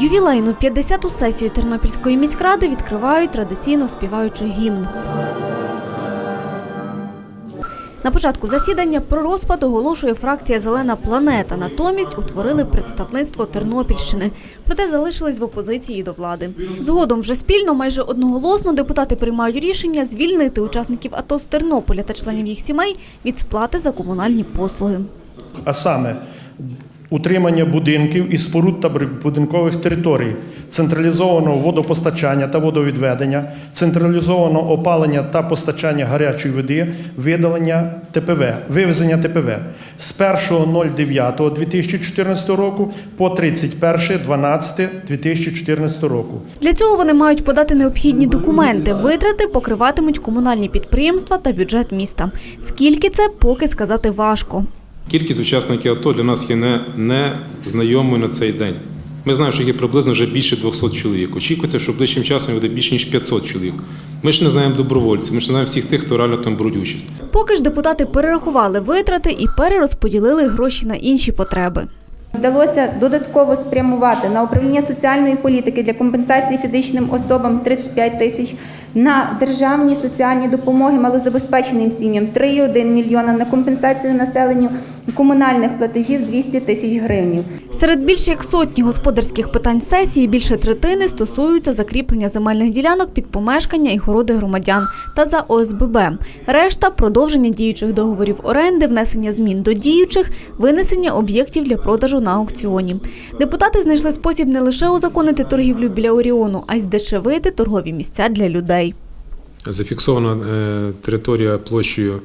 Ювілейну 50-ту сесію Тернопільської міськради відкривають традиційно співаючи гімн. На початку засідання про розпад оголошує фракція Зелена планета. Натомість утворили представництво Тернопільщини, проте залишились в опозиції до влади. Згодом вже спільно, майже одноголосно депутати приймають рішення звільнити учасників АТО з Тернополя та членів їх сімей від сплати за комунальні послуги. а саме утримання будинків і споруд та будинкових територій, централізованого водопостачання та водовідведення, централізованого опалення та постачання гарячої води, видалення ТПВ, вивезення ТПВ з 1.09.2014 року по 31.12.2014 року. Для цього вони мають подати необхідні документи. Витрати покриватимуть комунальні підприємства та бюджет міста. Скільки це, поки сказати важко. Кількість учасників АТО для нас є не, не знайомою на цей день. Ми знаємо, що їх є приблизно вже більше 200 чоловік. Очікується, що ближчим часом буде більше ніж 500 чоловік. Ми ж не знаємо добровольців, ми ж не знаємо всіх тих, хто реально там беруть участь. Поки ж депутати перерахували витрати і перерозподілили гроші на інші потреби. Вдалося додатково спрямувати на управління соціальної політики для компенсації фізичним особам 35 тисяч, на державні соціальні допомоги малозабезпеченим сім'ям 3,1 мільйона, на компенсацію населенню комунальних платежів 200 тисяч гривень. Серед більше як сотні господарських питань сесії більше третини стосуються закріплення земельних ділянок під помешкання і городи громадян та за ОСББ. Решта продовження діючих договорів оренди, внесення змін до діючих, винесення об'єктів для продажу на аукціоні. Депутати знайшли спосіб не лише узаконити торгівлю біля Оріону, а й здешевити торгові місця для людей. Зафіксована е, територія площею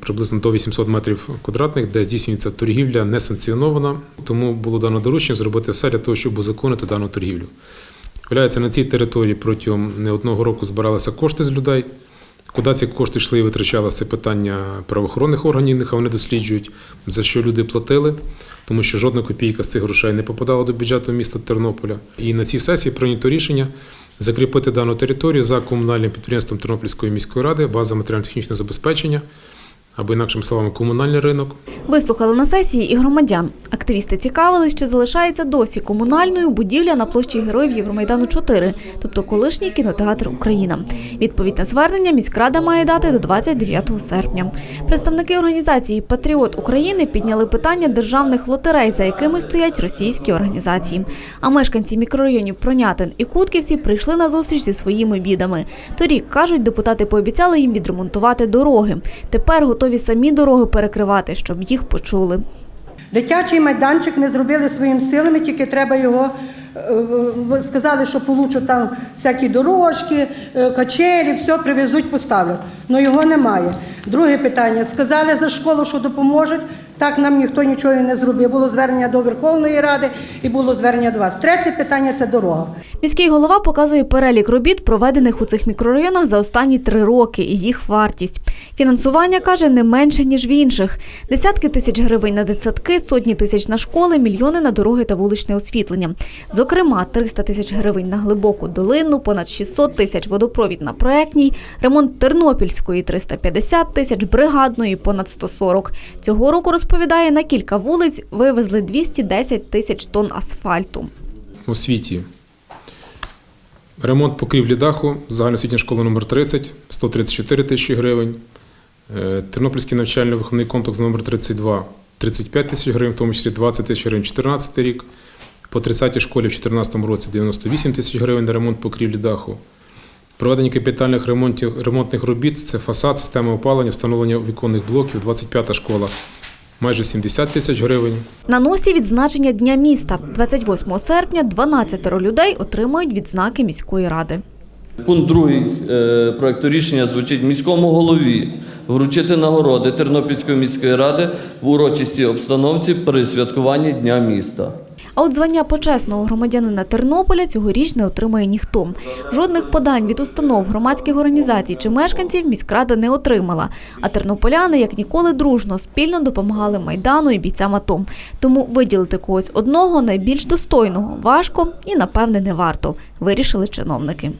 приблизно до 800 метрів квадратних, де здійснюється торгівля несанкціонована. Тому було дано доручення зробити все для того, щоб узаконити дану торгівлю. Виявляється, на цій території протягом не одного року збиралися кошти з людей. Куди ці кошти йшли і витрачалося, питання правоохоронних органів, нехай вони досліджують, за що люди платили, тому що жодна копійка з цих грошей не попадала до бюджету міста Тернополя. І на цій сесії прийнято рішення закріпити дану територію за комунальним підприємством Тернопільської міської ради, база матеріально-технічного забезпечення, або інакшими словами, комунальний ринок. Вислухали на сесії і громадян. Активісти цікавились, чи залишається досі комунальною будівля на площі Героїв Євромайдану 4, тобто колишній кінотеатр Україна. Відповідь на звернення міськрада має дати до 29 серпня. Представники організації Патріот України підняли питання державних лотерей, за якими стоять російські організації. А мешканці мікрорайонів Пронятин і Кутківці прийшли на зустріч зі своїми бідами. Торік кажуть, депутати пообіцяли їм відремонтувати дороги. Тепер готові самі дороги перекривати, щоб їх почули. Дитячий майданчик не зробили своїми силами, тільки треба його. е, Сказали, що получу там всякі дорожки, е, качелі, все привезуть, поставлять. але його немає. Друге питання. Сказали за школу, що допоможуть. Так нам ніхто нічого не зробив. Було звернення до Верховної Ради і було звернення до вас. Третє питання це дорога. Міський голова показує перелік робіт, проведених у цих мікрорайонах за останні три роки, і їх вартість. Фінансування каже не менше ніж в інших: десятки тисяч гривень на дитсадки, сотні тисяч на школи, мільйони на дороги та вуличне освітлення. Зокрема, 300 тисяч гривень на глибоку долину, понад 600 тисяч водопровід на проектній, ремонт Тернопільської 350 тисяч, бригадної понад 140. Цього року розповідає на кілька вулиць вивезли 210 тисяч тонн асфальту. освіті. Ремонт покрівлі даху, загальноосвітня школа номер 30 134 тисячі гривень. Е, Тернопільський навчально-виховний комплекс номер 32 35 тисяч гривень, в тому числі 20 тисяч гривень 2014 рік. По 30-й школі в 2014 році 98 тисяч гривень на ремонт покрівлі даху. Проведення капітальних ремонтів, ремонтних робіт це фасад, система опалення, встановлення віконних блоків, 25-та школа майже 70 тисяч гривень. На носі відзначення Дня міста. 28 серпня 12 людей отримають відзнаки міської ради. Пункт другий е, проекту рішення звучить міському голові вручити нагороди Тернопільської міської ради в урочистій обстановці при святкуванні Дня міста. А от звання почесного громадянина Тернополя цьогоріч не отримає ніхто. Жодних подань від установ, громадських організацій чи мешканців міськрада не отримала. А тернополяни, як ніколи, дружно спільно допомагали майдану і бійцям АТО. Тому виділити когось одного найбільш достойного важко і напевне не варто. Вирішили чиновники.